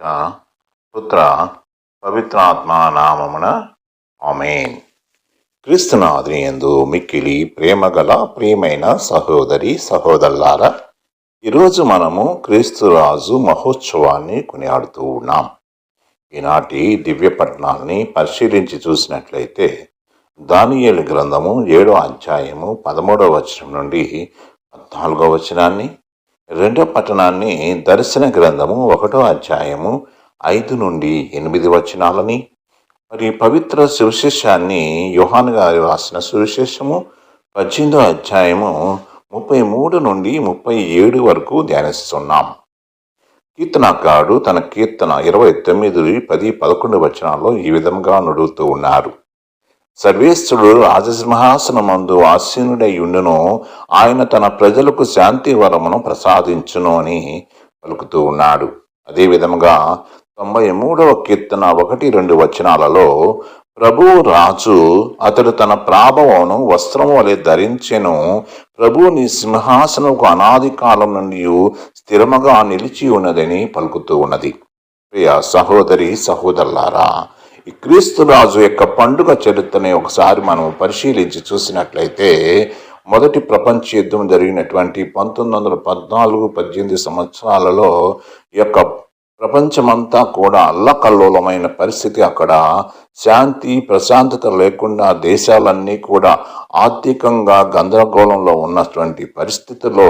పుత్ర పవిత్రాత్మ నామమున ఆమెన్. క్రీస్తునాథుని ఎందు మిక్కిలి ప్రేమగల ప్రియమైన సహోదరి సహోదరులారా ఈరోజు మనము క్రీస్తురాజు మహోత్సవాన్ని కొనియాడుతూ ఉన్నాం. ఈనాటి దివ్య పట్టణాన్ని పరిశీలించి చూసినట్లయితే దానియేలు గ్రంథము ఏడో అధ్యాయము పదమూడవ వచనం నుండి పద్నాలుగో వచనాన్ని రెండో పట్టణాన్ని దర్శన గ్రంథము ఒకటో అధ్యాయము ఐదు నుండి ఎనిమిది వచనాలని మరి పవిత్ర సువిశేషాన్ని యుహాన్ గారు రాసిన సువిశేషము పద్దెనిమిదో అధ్యాయము ముప్పై మూడు నుండి ముప్పై ఏడు వరకు ధ్యానిస్తున్నాం. కీర్తనకారుడు తన కీర్తన ఇరవై తొమ్మిది పది పదకొండు వచనాల్లో ఈ విధంగా నుడుగుతూ ఉన్నారు. సర్వేశ్వరుడు రాజసింహాసనమందు ఆసీనుడై ఉండును ఆయన తన ప్రజలకు శాంతి వరమును ప్రసాదించును అని పలుకుతూ ఉన్నాడు. అదే విధముగా తొంభై మూడవ కీర్తన ఒకటి రెండు వచనాలలో ప్రభు రాజు అతడు తన ప్రాభవమును వస్త్రము వలె ధరించెను. ప్రభు నీ సింహాసనకు అనాది కాలం నుండి స్థిరముగా నిలిచి ఉన్నదని పలుకుతూ ఉన్నది. ప్రియ సహోదరి సహోదరులారా ఈ క్రీస్తు రాజు యొక్క పండుగ చరిత్రని ఒకసారి మనం పరిశీలించి చూసినట్లయితే మొదటి ప్రపంచ యుద్ధం జరిగినటువంటి పంతొమ్మిది వందల పద్నాలుగు పద్దెనిమిది సంవత్సరాలలో యొక్క ప్రపంచమంతా కూడా అల్లకల్లోలమైన పరిస్థితి అక్కడ. శాంతి ప్రశాంతత లేకుండా దేశాలన్నీ కూడా ఆర్థికంగా గందరగోళంలో ఉన్నటువంటి పరిస్థితుల్లో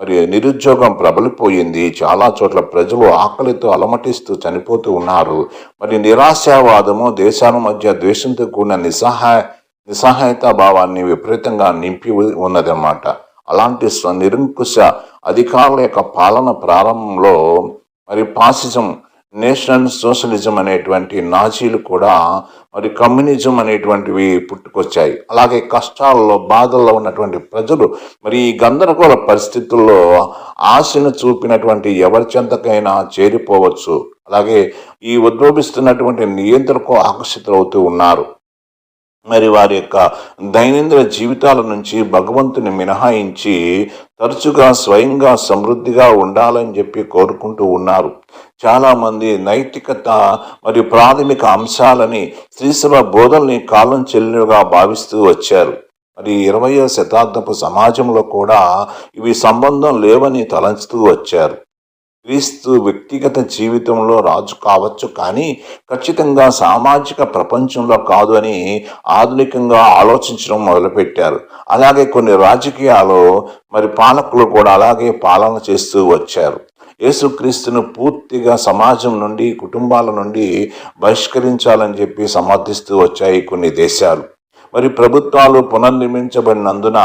మరి నిరుద్యోగం ప్రబలిపోయింది. చాలా చోట్ల ప్రజలు ఆకలితో అలమటిస్తూ చనిపోతూ ఉన్నారు. మరి నిరాశావాదము దేశాల మధ్య ద్వేషంతో కూడిన నిస్సహాయ నిస్సహాయత భావాన్ని విపరీతంగా నింపి ఉన్నదన్నమాట. అలాంటి స్వ నిరంకుశ అధికారుల యొక్క పాలన ప్రారంభంలో మరి పాసిజం నేషనల్ సోషలిజం అనేటువంటి నాజీలు కూడా మరి కమ్యూనిజం అనేటువంటివి పుట్టుకొచ్చాయి. అలాగే కష్టాల్లో బాధల్లో ఉన్నటువంటి ప్రజలు మరి ఈ గందరగోళ పరిస్థితుల్లో ఆశను చూపినటువంటి ఎవరి చెంతకైనా చేరిపోవచ్చు. అలాగే ఈ ఉద్భవిస్తున్నటువంటి నియంత్రణకు ఆకర్షితులవుతూ ఉన్నారు. మరి వారి యొక్క దైనందిన జీవితాల నుంచి భగవంతుని మినహాయించి తరచుగా స్వయంగా సమృద్ధిగా ఉండాలని చెప్పి కోరుకుంటూ ఉన్నారు. చాలామంది నైతికత మరియు ప్రాథమిక అంశాలని శ్రీసభ బోధల్ని కాలం చెల్లినగా భావిస్తూ వచ్చారు. మరి ఇరవయో శతాబ్దపు సమాజంలో కూడా ఇవి సంబంధం లేవని తలంచుతూ వచ్చారు. క్రీస్తు వ్యక్తిగత జీవితంలో రాజు కావచ్చు కానీ ఖచ్చితంగా సామాజిక ప్రపంచంలో కాదు అని ఆధునికంగా ఆలోచించడం మొదలుపెట్టారు. అలాగే కొన్ని రాజకీయాలు మరి పాలకులు కూడా అలాగే పాలన చేస్తూ వచ్చారు. యేసుక్రీస్తును పూర్తిగా సమాజం నుండి కుటుంబాల నుండి బహిష్కరించాలని చెప్పి సమర్థిస్తూ వచ్చాయి కొన్ని దేశాలు. మరి ప్రభుత్వాలు పునర్నిర్మించబడినందున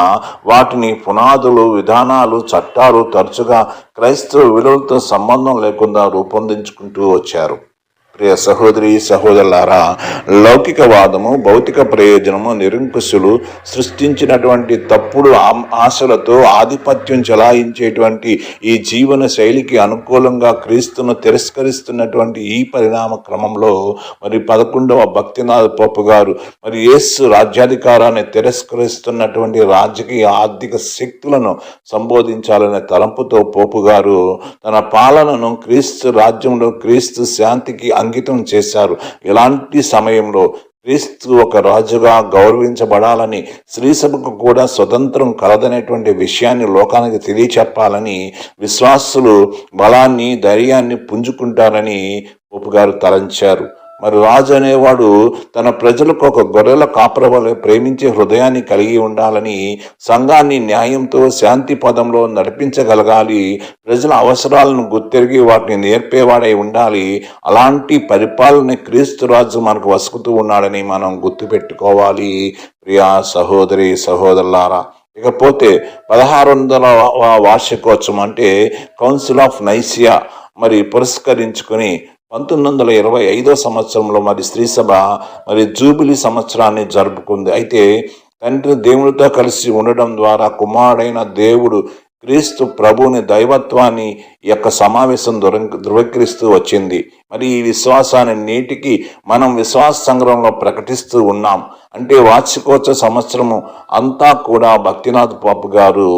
వాటిని పునాదులు విధానాలు చట్టాలు తరచుగా క్రైస్తవ విలువలతో సంబంధం లేకుండా రూపొందించుకుంటూ వచ్చారు. ప్రియ సహోదరి సహోదరులారా లౌకికవాదము భౌతిక ప్రయోజనము నిరంకుశులు సృష్టించినటువంటి తప్పుడు ఆశలతో ఆధిపత్యం చెలాయించేటువంటి ఈ జీవన శైలికి అనుకూలంగా క్రీస్తును తిరస్కరిస్తున్నటువంటి ఈ పరిణామ క్రమంలో మరి పదకొండవ భక్తినాథ పప్పు గారు మరి యేసు రాజ్యాధికారాన్ని తిరస్కరిస్తున్నటువంటి రాజకీయ ఆర్థిక శక్తులను సంబోధించాలనే తలంపుతో పోపు గారు తన పాలనను క్రీస్తు రాజ్యంలో క్రీస్తు శాంతికి అంకితం చేశారు. ఇలాంటి సమయంలో క్రీస్తు ఒక రాజుగా గౌరవించబడాలని శ్రీసభకు కూడా స్వతంత్రం కలదనేటువంటి విషయాన్ని లోకానికి తెలియచెప్పాలని విశ్వాసులు బలాన్ని ధైర్యాన్ని పుంజుకుంటారని పోపు గారు తలంచారు. మరి రాజు అనేవాడు తన ప్రజలకు ఒక గొర్రెల కాపరవలె ప్రేమించే హృదయాన్ని కలిగి ఉండాలని సంఘాన్ని న్యాయంతో శాంతి పదంలో నడిపించగలగాలి ప్రజల అవసరాలను గుర్తెరిగి వాటిని నేర్పేవాడై ఉండాలి. అలాంటి పరిపాలన క్రీస్తు రాజు మనకు వసుకుతూ ఉన్నాడని మనం గుర్తుపెట్టుకోవాలి. ప్రియా సహోదరి సహోదరులారా ఇకపోతే పదహారు వందల వార్షికోత్సవం అంటే కౌన్సిల్ ఆఫ్ నైసియా మరి పురస్కరించుకుని పంతొమ్మిది వందల ఇరవై ఐదో సంవత్సరంలో మరి స్త్రీ సభ మరి జూబిలీ సంవత్సరాన్ని జరుపుకుంది. అయితే తండ్రి దేవునితో కలిసి ఉండడం ద్వారా కుమారుడైన దేవుడు క్రీస్తు ప్రభుని దైవత్వాన్ని యొక్క సమావేశం ధృవ ధృవీకరిస్తూ వచ్చింది. మరి ఈ విశ్వాసాన్ని నేటికి మనం విశ్వాస సంగ్రహంలో ప్రకటిస్తూ ఉన్నాం. అంటే వార్షికోత్సవ సంవత్సరము అంతా కూడా భక్తినాథ్ పాపు గారు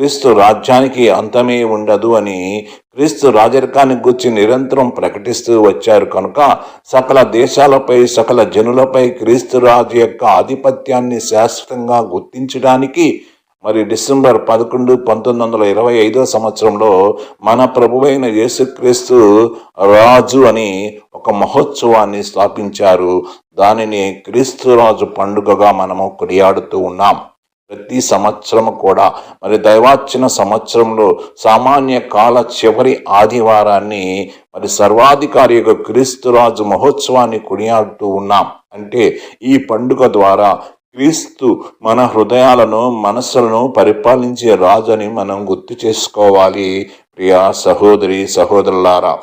క్రీస్తు రాజ్యానికి అంతమే ఉండదు అని క్రీస్తు రాజరికాన్ని గురించి నిరంతరం ప్రకటిస్తూ వచ్చారు కనుక సకల దేశాలపై సకల జనులపై క్రీస్తు రాజు యొక్క ఆధిపత్యాన్ని శాశ్వతంగా గుర్తించడానికి మరి డిసెంబర్ పదకొండు పంతొమ్మిది వందల ఇరవై ఐదో సంవత్సరంలో మన ప్రభువైన యేసుక్రీస్తు రాజు అని ఒక మహోత్సవాన్ని స్థాపించారు. దానిని క్రీస్తు రాజు పండుగగా మనము కొనియాడుతూ ఉన్నాం. ప్రతి సంవత్సరం కూడా మరి దైవార్చన సంవత్సరంలో సామాన్య కాల చివరి ఆదివారాన్ని మరి సర్వాధికారి యొక్క క్రీస్తురాజు మహోత్సవాన్ని కొనియాడుతూ ఉన్నాం. అంటే ఈ పండుగ ద్వారా క్రీస్తు మన హృదయాలను మనస్సులను పరిపాలించే రాజు అని మనం గుర్తు చేసుకోవాలి. ప్రియా సహోదరి సహోదరులారా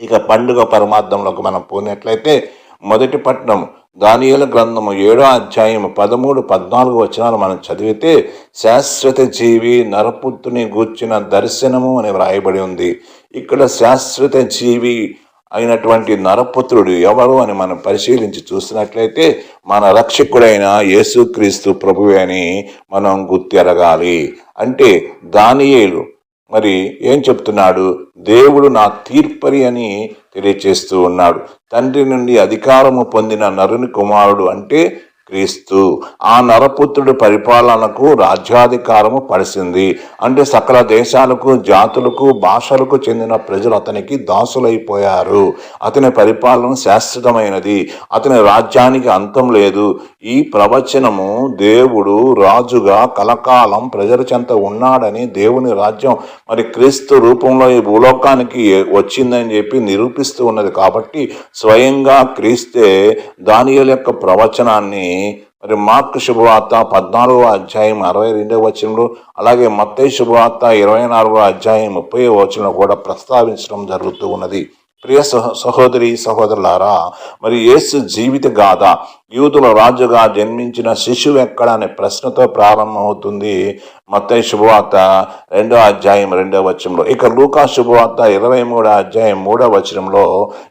ఇక పండుగ పరమార్థంలోకి మనం పోయినట్లయితే మొదటి పట్టణం దానియుల గ్రంథము ఏడో అధ్యాయం పదమూడు పద్నాలుగు వచనాలు మనం చదివితే శాశ్వత జీవి నరపుత్రుని గూర్చిన దర్శనము అని వ్రాయబడి ఉంది. ఇక్కడ శాశ్వత జీవి అయినటువంటి నరపుత్రుడు ఎవరు అని మనం పరిశీలించి చూసినట్లయితే మన రక్షకుడైన యేసుక్రీస్తు ప్రభువే అని మనం గుర్తెరగాలి. అంటే దానియేలు మరి ఏం చెప్తున్నాడు? దేవుడు నా తీర్పరి అని తెలియచేస్తూ ఉన్నాడు. తండ్రి నుండి అధికారము పొందిన నరుని కుమారుడు అంటే క్రీస్తు. ఆ నరపుత్రుడి పరిపాలనకు రాజ్యాధికారము పడిసింది అంటే సకల దేశాలకు జాతులకు భాషలకు చెందిన ప్రజలు అతనికి దాసులైపోయారు. అతని పరిపాలన శాశ్వతమైనది. అతని రాజ్యానికి అంతం లేదు. ఈ ప్రవచనము దేవుడు రాజుగా కలకాలం ప్రజల చెంత ఉన్నాడని దేవుని రాజ్యం మరి క్రీస్తు రూపంలో ఈ భూలోకానికి వచ్చిందని చెప్పి నిరూపిస్తూ ఉన్నది. కాబట్టి స్వయంగా క్రీస్తే దానియల యొక్క ప్రవచనాన్ని మరి మార్క్ శుభవార్త పద్నాలుగో అధ్యాయం అరవై రెండవ వచనంలో అలాగే మత్తయి శుభవార్త ఇరవై నాలుగో అధ్యాయం ముప్పై వచనంలో కూడా ప్రస్తావించడం జరుగుతూ ఉన్నది. ప్రియ సహ సహోదరి సహోదరులారా మరి యేసు జీవిత గాథ యూదుల రాజుగా జన్మించిన శిశువు ఎక్కడ అనే ప్రశ్నతో ప్రారంభమవుతుంది. మత్తయి శుభవార్త రెండో అధ్యాయం రెండో వచనంలో. ఇక లూకా శుభవార్త ఇరవై మూడో అధ్యాయం మూడో వచనంలో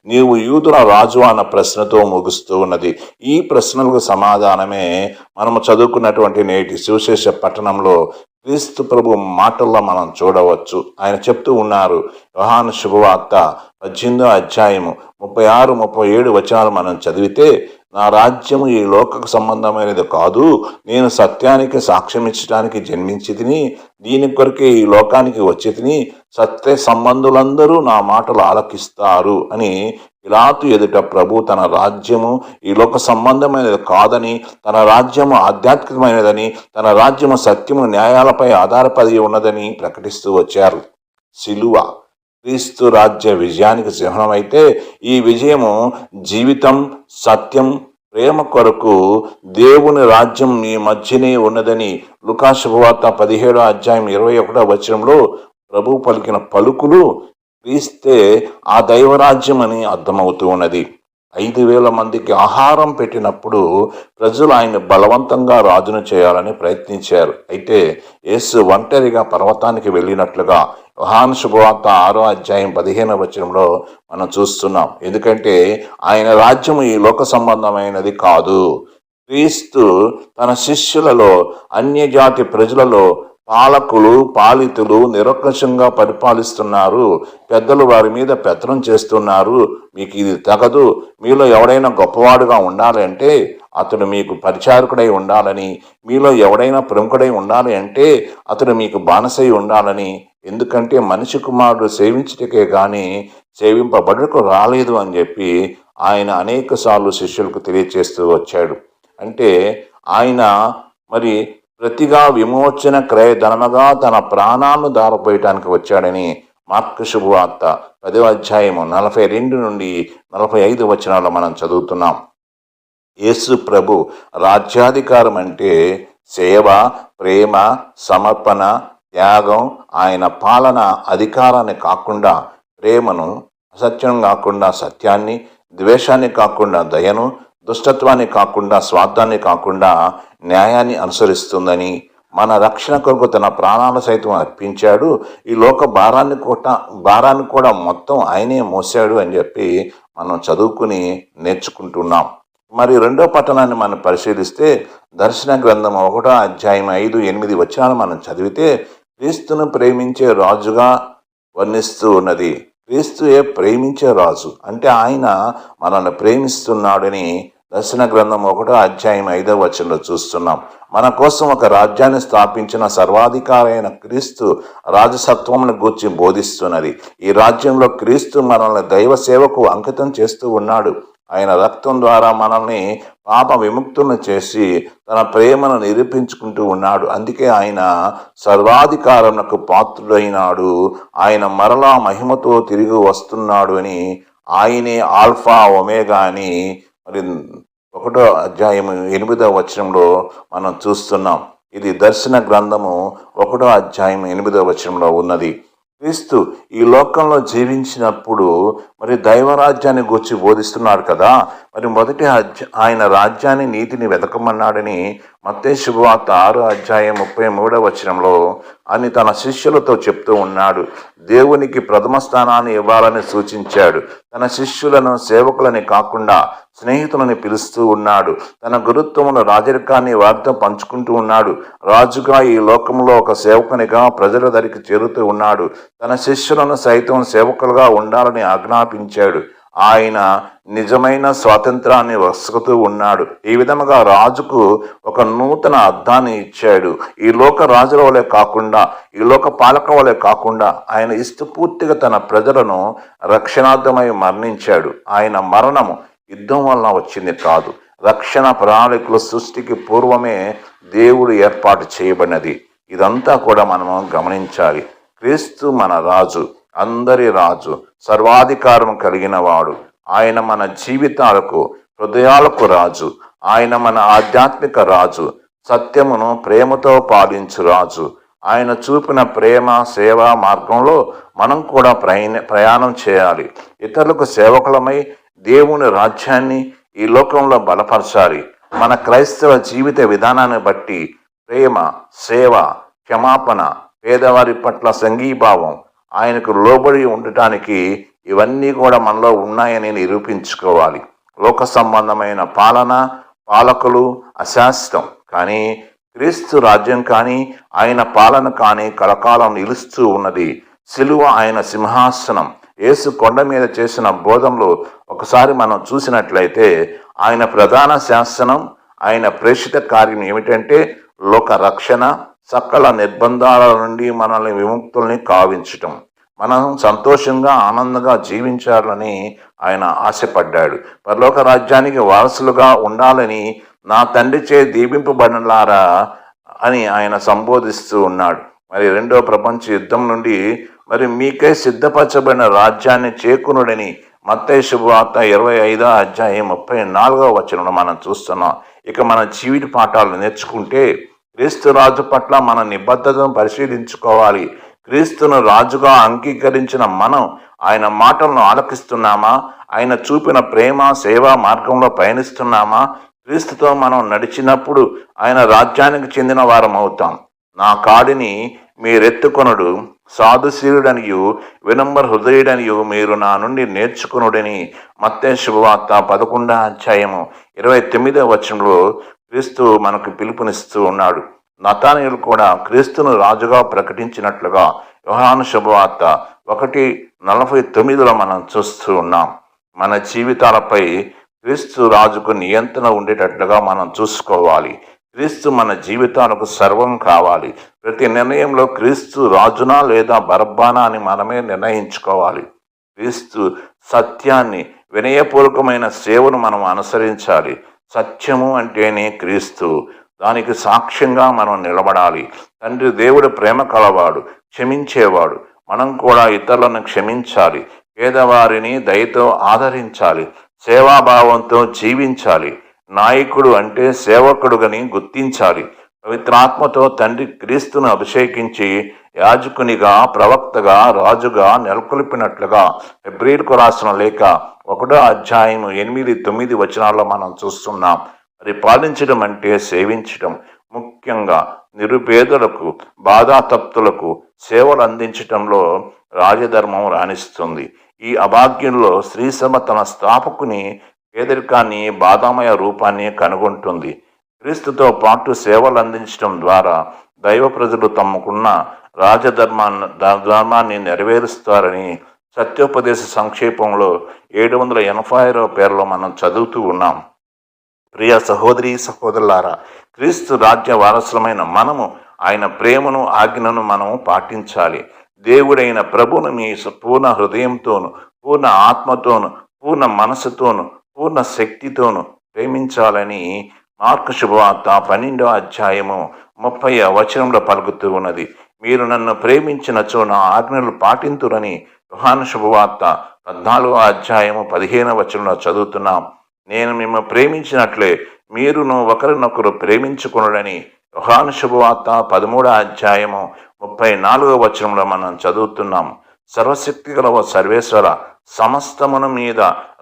నీవు యూదుల రాజు అన్న ప్రశ్నతో ముగుస్తూ ఉన్నది. ఈ ప్రశ్నలకు సమాధానమే మనము చదువుకున్నటువంటి నేటి సువిశేష పట్టణంలో క్రీస్తు ప్రభు మాటల్లో మనం చూడవచ్చు. ఆయన చెప్తూ ఉన్నారు. యోహాను శుభవార్త పద్దెనిమిదో అధ్యాయము ముప్పై ఆరు ముప్పై ఏడు వచనాలు మనం చదివితే నా రాజ్యము ఈ లోకకు సంబంధమైనది కాదు. నేను సత్యానికి సాక్ష్యం ఇచ్చడానికి జన్మించి తిని దీని కొరకే ఈ లోకానికి వచ్చి తిని సత్య సంబంధులందరూ నా మాటలు ఆలకిస్తారు అని పిలాతు ఎదుట ప్రభు తన రాజ్యము ఈ లోక సంబంధమైనది కాదని తన రాజ్యము ఆధ్యాత్మికమైనదని తన రాజ్యము సత్యము న్యాయాలపై ఆధారపడి ఉన్నదని ప్రకటిస్తూ వచ్చారు. సిలువ క్రీస్తు రాజ్య విజయానికి చిహ్నమైతే ఈ విజయము జీవితం సత్యం ప్రేమ కొరకు దేవుని రాజ్యం మీ మధ్యనే ఉన్నదని లుకాశుభవార్త పదిహేడో అధ్యాయం ఇరవై ఒకటో వచనంలో ప్రభు పలికిన పలుకులు క్రీస్తే ఆ దైవరాజ్యం అని అర్థమవుతూ ఉన్నది. ఐదు వేల మందికి ఆహారం పెట్టినప్పుడు ప్రజలు ఆయన బలవంతంగా రాజును చేయాలని ప్రయత్నించారు. అయితే యేసు ఒంటరిగా పర్వతానికి వెళ్ళినట్లుగా యోహాను శుభవార్త ఆరో అధ్యాయం పదిహేను వచనంలో మనం చూస్తున్నాం. ఎందుకంటే ఆయన రాజ్యం ఈ లోక సంబంధమైనది కాదు. క్రీస్తు తన శిష్యులలో అన్యజాతి ప్రజలలో పాలకులు పాలితులు నిరక్షంగా పరిపాలిస్తున్నారు. పెద్దలు వారి మీద పెత్తనం చేస్తున్నారు. మీకు ఇది తగదు. మీలో ఎవడైనా గొప్పవాడుగా ఉండాలి అంటే అతడు మీకు పరిచారకుడై ఉండాలని మీలో ఎవడైనా ప్రముఖుడై ఉండాలి అంటే అతడు మీకు బానసై ఉండాలని. ఎందుకంటే మనిషి కుమారుడు సేవించటకే కానీ సేవింపబడుకు రాలేదు అని చెప్పి ఆయన అనేక సార్లు శిష్యులకు తెలియచేస్తూ వచ్చాడు. అంటే ఆయన మరి ప్రతిగా విమోచన క్రయధనముగా తన ప్రాణాలను దారపోయటానికి వచ్చాడని మార్క్ శుభవార్త పదో అధ్యాయము నలభై రెండు నుండి నలభై ఐదు వచనాలు మనం చదువుతున్నాం. యేసు ప్రభు రాజ్యాధికారం అంటే సేవ ప్రేమ సమర్పణ త్యాగం ఆయన పాలన అధికారాన్ని కాకుండా ప్రేమను అసత్యం కాకుండా సత్యాన్ని ద్వేషాన్ని కాకుండా దయను దుష్టత్వాన్ని కాకుండా స్వార్థాన్ని కాకుండా న్యాయాన్ని అనుసరిస్తుందని మన రక్షణ కొరకు తన ప్రాణాలు సైతం అర్పించాడు. ఈ లోక భారాన్ని కూడా భారాన్ని కూడా మొత్తం ఆయనే మోసాడు అని చెప్పి మనం చదువుకుని నేర్చుకుంటున్నాం. మరి రెండో పట్టణాన్ని మనం పరిశీలిస్తే దర్శన గ్రంథం ఒకటో అధ్యాయం ఐదు ఎనిమిది వచనాలు మనం చదివితే క్రీస్తును ప్రేమించే రాజుగా వర్ణిస్తూ ఉన్నది. క్రీస్తుయే ప్రేమించే రాజు. అంటే ఆయన మనల్ని ప్రేమిస్తున్నాడని దర్శన గ్రంథం ఒకటో అధ్యాయం ఐదో వచనంలో చూస్తున్నాం. మన కోసం ఒక రాజ్యాన్ని స్థాపించిన సర్వాధికారైన క్రీస్తు రాజసత్వమును గూర్చి బోధిస్తున్నది. ఈ రాజ్యంలో క్రీస్తు మనల్ని దైవ సేవకు అంకితం చేస్తూ ఉన్నాడు. ఆయన రక్తం ద్వారా మనల్ని పాప విముక్తులను చేసి తన ప్రేమను నిరూపించుకుంటూ ఉన్నాడు. అందుకే ఆయన సర్వాధికారములకు పాత్రుడైనాడు. ఆయన మరలా మహిమతో తిరిగి వస్తున్నాడు అని ఆయనే ఆల్ఫా ఒమేగా అని మరి ఒకటో అధ్యాయం ఎనిమిదో వచనంలో మనం చూస్తున్నాం. ఇది దర్శన గ్రంథము ఒకటో అధ్యాయం ఎనిమిదో వచనంలో ఉన్నది. క్రీస్తు ఈ లోకంలో జీవించినప్పుడు మరి దైవరాజ్యాన్ని గురించి బోధిస్తున్నాడు కదా. మరి మొదటి అధ్య ఆయన రాజ్యాన్ని నీతిని వెతకమన్నాడని మత్తే శుభవార్త ఆరు అధ్యాయం ముప్పై మూడవ వచనంలో అని తన శిష్యులతో చెప్తూ ఉన్నాడు. దేవునికి ప్రథమ స్థానాన్ని ఇవ్వాలని సూచించాడు. తన శిష్యులను సేవకులని కాకుండా స్నేహితులని పిలుస్తూ ఉన్నాడు. తన గురుత్వమును రాజరికాన్ని వారితో పంచుకుంటూ ఉన్నాడు. రాజుగా ఈ లోకంలో ఒక సేవకునిగా ప్రజల దరికి చేరుతూ ఉన్నాడు. తన శిష్యులను సైతం సేవకులుగా ఉండాలని ఆజ్ఞాపించాడు. ఆయన నిజమైన స్వాతంత్రాన్ని వసుకుతూ ఉన్నాడు. ఈ విధముగా రాజుకు ఒక నూతన అర్థాన్ని ఇచ్చాడు. ఈ లోక రాజుల వలె కాకుండా ఈ లోక పాలక వలె కాకుండా ఆయన ఇష్టపూర్తిగా తన ప్రజలను రక్షణార్థమై మరణించాడు. ఆయన మరణము యుద్ధం వలన వచ్చింది కాదు. రక్షణ ప్రణాళికల సృష్టికి పూర్వమే దేవుడు ఏర్పాటు చేయబడినది. ఇదంతా కూడా మనము గమనించాలి. క్రీస్తు మన రాజు. అందరి రాజు సర్వాధికారం కలిగిన వాడు ఆయన మన జీవితాలకు హృదయాలకు రాజు. ఆయన మన ఆధ్యాత్మిక రాజు. సత్యమును ప్రేమతో పాలించు రాజు. ఆయన చూపిన ప్రేమ సేవ మార్గంలో మనం కూడా ప్రయాణ ప్రయాణం చేయాలి. ఇతరులకు సేవకులమై దేవుని రాజ్యాన్ని ఈ లోకంలో బలపరచాలి. మన క్రైస్తవ జీవిత విధానాన్ని బట్టి ప్రేమ సేవ క్షమాపణ పేదవారి పట్ల సంఘీభావం ఆయనకు లోబడి ఉండటానికి ఇవన్నీ కూడా మనలో ఉన్నాయని నిరూపించుకోవాలి. లోక సంబంధమైన పాలన పాలకులు అశాస్త్రం కానీ క్రీస్తు రాజ్యం కానీ ఆయన పాలన కానీ కలకాలం నిలుస్తూ ఉన్నది. సిలువ ఆయన సింహాసనం. యేసు కొండ మీద చేసిన బోధంలో ఒకసారి మనం చూసినట్లయితే ఆయన ప్రధాన శాసనం ఆయన ప్రేషిత కార్యం ఏమిటంటే లోక రక్షణ సకల నిర్బంధాల నుండి మనల్ని విముక్తుల్ని కావించటం. మనం సంతోషంగా ఆనందంగా జీవించాలని ఆయన ఆశపడ్డాడు. పరలోక రాజ్యానికి వారసులుగా ఉండాలని నా తండ్రి చే దీపింపబడినలారా అని ఆయన సంబోధిస్తూ ఉన్నాడు. మరి రెండో ప్రపంచ యుద్ధం నుండి మరి మీకే సిద్ధపరచబడిన రాజ్యాన్ని చేకునుడని మత్తే శుభవార్త ఇరవై ఐదో అధ్యాయం ముప్పై నాలుగో వచనంలో మనం చూస్తున్నాం. ఇక మన జీవిత పాఠాలు నేర్చుకుంటే క్రీస్తు రాజు పట్ల మన నిబద్ధతను పరిశీలించుకోవాలి. క్రీస్తును రాజుగా అంగీకరించిన మనం ఆయన మాటలను ఆలకిస్తున్నామా? ఆయన చూపిన ప్రేమ సేవా మార్గంలో పయనిస్తున్నామా? క్రీస్తుతో మనం నడిచినప్పుడు ఆయన రాజ్యానికి చెందిన వారం అవుతాం. నా కాడిని మీరెత్తుకొనుడు సాధుశీలుడనియు వినమ్ర హృదయుడనియు మీరు నా నుండి నేర్చుకునుడని. మత్తే శుభవార్త పదకొండ అధ్యాయము ఇరవై తొమ్మిదో వచనంలో క్రీస్తు మనకు పిలుపునిస్తూ ఉన్నాడు. నతానీయులు కూడా క్రీస్తును రాజుగా ప్రకటించినట్లుగా యోహాను శుభవార్త ఒకటి నలభై తొమ్మిదిలో మనం చూస్తూ ఉన్నాం. మన జీవితాలపై క్రీస్తు రాజుకు నియంత్రణ ఉండేటట్లుగా మనం చూసుకోవాలి. క్రీస్తు మన జీవితాలకు సర్వం కావాలి. ప్రతి నిర్ణయంలో క్రీస్తు రాజునా లేదా బరబ్బానా అని మనమే నిర్ణయించుకోవాలి. క్రీస్తు సత్యాన్ని వినయపూర్వకమైన సేవను మనం అనుసరించాలి. సత్యము అంటేనే క్రీస్తు. దానికి సాక్ష్యంగా మనం నిలబడాలి. తండ్రి దేవుడు ప్రేమ కలవాడు క్షమించేవాడు. మనం కూడా ఇతరులను క్షమించాలి. పేదవారిని దయతో ఆదరించాలి. సేవాభావంతో జీవించాలి. నాయకుడు అంటే సేవకుడుగని గుర్తించాలి. పవిత్రాత్మతో తండ్రి క్రీస్తును అభిషేకించి యాజకునిగా ప్రవక్తగా రాజుగా నెలకొల్పినట్లుగా ఎబ్రిల్కు రాసిన లేఖ ఒకటో అధ్యాయం ఎనిమిది తొమ్మిది వచనాల్లో మనం చూస్తున్నాం. మరి పాలించడం అంటే సేవించడం. ముఖ్యంగా నిరుపేదలకు బాధాతప్తులకు సేవలు అందించటంలో రాజధర్మం రాణిస్తుంది. ఈ అభాగ్యంలో శ్రీసభ తన స్థాపకుని పేదరికాన్ని బాధామయ రూపాన్ని కనుగొంటుంది. క్రీస్తుతో పాటు సేవలు అందించడం ద్వారా దైవ ప్రజలు తమకున్న రాజధర్మాన్ని ధర్మాన్ని నెరవేరుస్తారని సత్యోపదేశ సంక్షేపంలో ఏడు వందల ఎనభై ఆరో పేర్లో మనం చదువుతూ ఉన్నాం. ప్రియ సహోదరి సహోదరులారా క్రీస్తు రాజ్య వారసులమైన మనము ఆయన ప్రేమను ఆజ్ఞను మనము పాటించాలి. దేవుడైన ప్రభును మీ పూర్ణ హృదయంతోను పూర్ణ ఆత్మతోను పూర్ణ మనసుతోను పూర్ణ శక్తితోను ప్రేమించాలని మార్కు శుభవార్త పన్నెండో అధ్యాయము ముప్పై వచనంలో పలుకుతూ ఉన్నది. మీరు నన్ను ప్రేమించినచో నా ఆజ్ఞలు పాటింతురని రుహాను శుభవార్త పద్నాలుగో అధ్యాయము పదిహేను వచనంలో చదువుతున్నాం. నేను మిమ్మల్ని ప్రేమించినట్లే మీరును ఒకరినొకరు ప్రేమించుకునడని రుహాను శుభవార్త పదమూడో అధ్యాయము ముప్పై నాలుగో వచనంలో మనం చదువుతున్నాం. సర్వశక్తి గల సర్వేశ్వర సమస్తమును మీద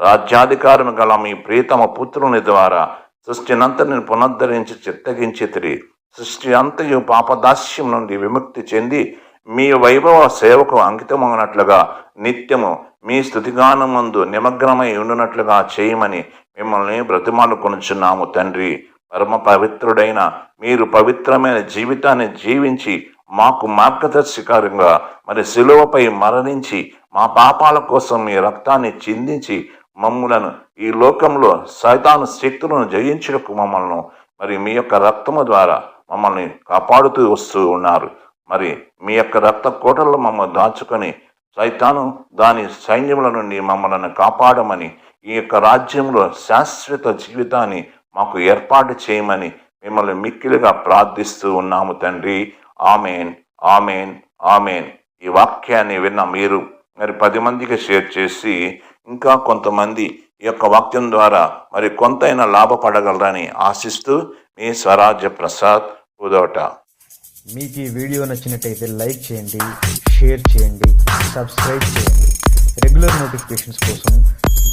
రాజ్యాధికారం గల మీ ప్రీతమ పుత్రుని ద్వారా సృష్టినంతని పునరుద్ధరించి చిత్తగించితిరి సృష్టి అంతయు పాపదాస్యం నుండి విముక్తి చెంది మీ వైభవ సేవకు అంకితమైనట్లుగా నిత్యము మీ స్థుతిగానమందు నిమగ్నమై ఉండునట్లుగా చేయమని మిమ్మల్ని బ్రతిమాలుకొనుచున్నాము తండ్రి. పరమ పవిత్రుడైన మీరు పవిత్రమైన జీవితాన్ని జీవించి మాకు మార్గదర్శకంగా మరి శిలువపై మరణించి మా పాపాల కోసం మీ రక్తాన్ని చిందించి మమ్ములను ఈ లోకంలో సైతాను శక్తులను జయించుటకు మమ్మల్ని మరి మీ యొక్క రక్తము ద్వారా మమ్మల్ని కాపాడుతూ వస్తూ ఉన్నారు. మరి మీ యొక్క రక్త కోటల్లో మమ్మల్ని దాచుకొని సైతాను దాని సైన్యముల నుండి మమ్మల్ని కాపాడమని ఈ యొక్క రాజ్యంలో శాశ్వత జీవితాన్ని మాకు ఏర్పాటు చేయమని మిమ్మల్ని మిక్కిలుగా ప్రార్థిస్తూ ఉన్నాము తండ్రి. Amen amen amen. ఈ వాక్యాన్ని విన్న మీరు మరి పది మందికి షేర్ చేసి ఇంకా కొంతమంది ఈ యొక్క వాక్యం ద్వారా మరి కొంతైనా లాభపడగలరని ఆశిస్తూ మీ స్వరాజ్య ప్రసాద్ ఉదోట. మీకు ఈ వీడియో నచ్చినట్టయితే లైక్ చేయండి షేర్ చేయండి సబ్స్క్రైబ్ చేయండి. రెగ్యులర్ నోటిఫికేషన్స్ కోసం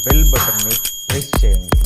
బెల్ బటన్ని ప్రెస్ చేయండి.